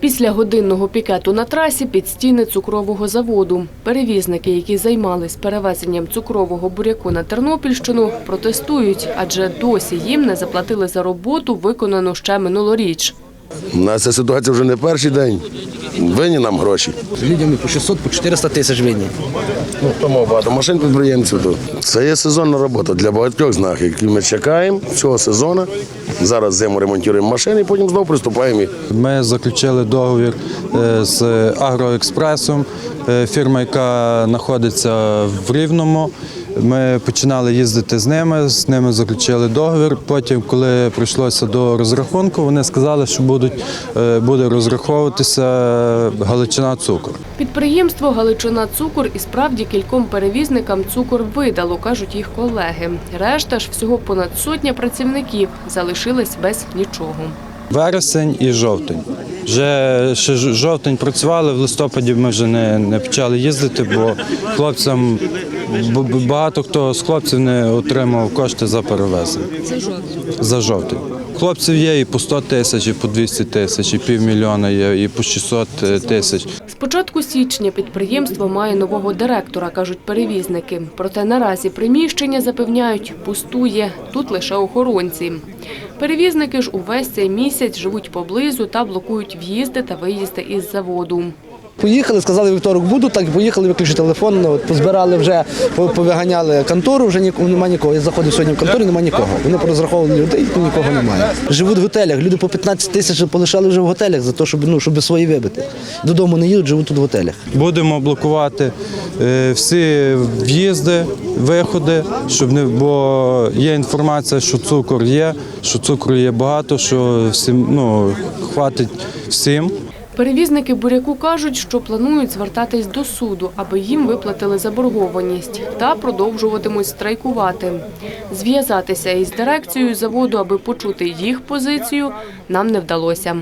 Після годинного пікету на трасі під стіни цукрового заводу перевізники, які займались перевезенням цукрового буряку на Тернопільщину, протестують, адже досі їм не заплатили за роботу, виконану ще минулоріч. У нас ця ситуація вже не перший день. Винні нам гроші. Людям по 600, по 400 тисяч винні. Ну, тому багато машин підприємців тут. Це є сезонна робота для багатьох з які ми чекаємо цього сезону. Зараз зиму ремонтуємо машини, і потім знову приступаємо. Ми заключили договір е, з Агроекспресом, е, фірма, яка знаходиться в Рівному. Ми починали їздити з ними, з ними заключили договір. Потім, коли прийшлося до розрахунку, вони сказали, що будуть, е, буде розраховуватися Галичина цукор. Підприємство Галичина Цукор і справді кільком перевізникам цукор видало, кажуть їх колеги. Решта ж всього понад сотня працівників залишились без нічого. Вересень і жовтень. Вже ще жовтень працювали, в листопаді ми вже не, не почали їздити, бо хлопцям багато хто з хлопців не отримав кошти за перевезення. За жовтень. За жовтень. Хлопців є і по 100 тисяч, і по 200 тисяч, і півмільйона є, і по 600 тисяч. З початку січня підприємство має нового директора, кажуть перевізники. Проте наразі приміщення запевняють пустує. Тут лише охоронці. Перевізники ж увесь цей місяць живуть поблизу та блокують в'їзди та виїзди із заводу. Поїхали, сказали, вівторок буду, так і поїхали, виключили телефон, ну, от, позбирали вже, по- повиганяли контору, вже ні, нема нікого. Я заходив сьогодні в контору, нема нікого. Вони порозраховували людей, нікого немає. Живуть в готелях, люди по 15 тисяч полишали вже в готелях за те, щоб, ну, щоб свої вибити. Додому не їдуть, живуть тут в готелях. Будемо блокувати всі в'їзди, виходи, щоб не бо є інформація, що цукор є, що цукру є багато, що всім ну хватить всім. Перевізники буряку кажуть, що планують звертатись до суду, аби їм виплатили заборгованість та продовжуватимуть страйкувати. Зв'язатися із дирекцією заводу, аби почути їх позицію, нам не вдалося.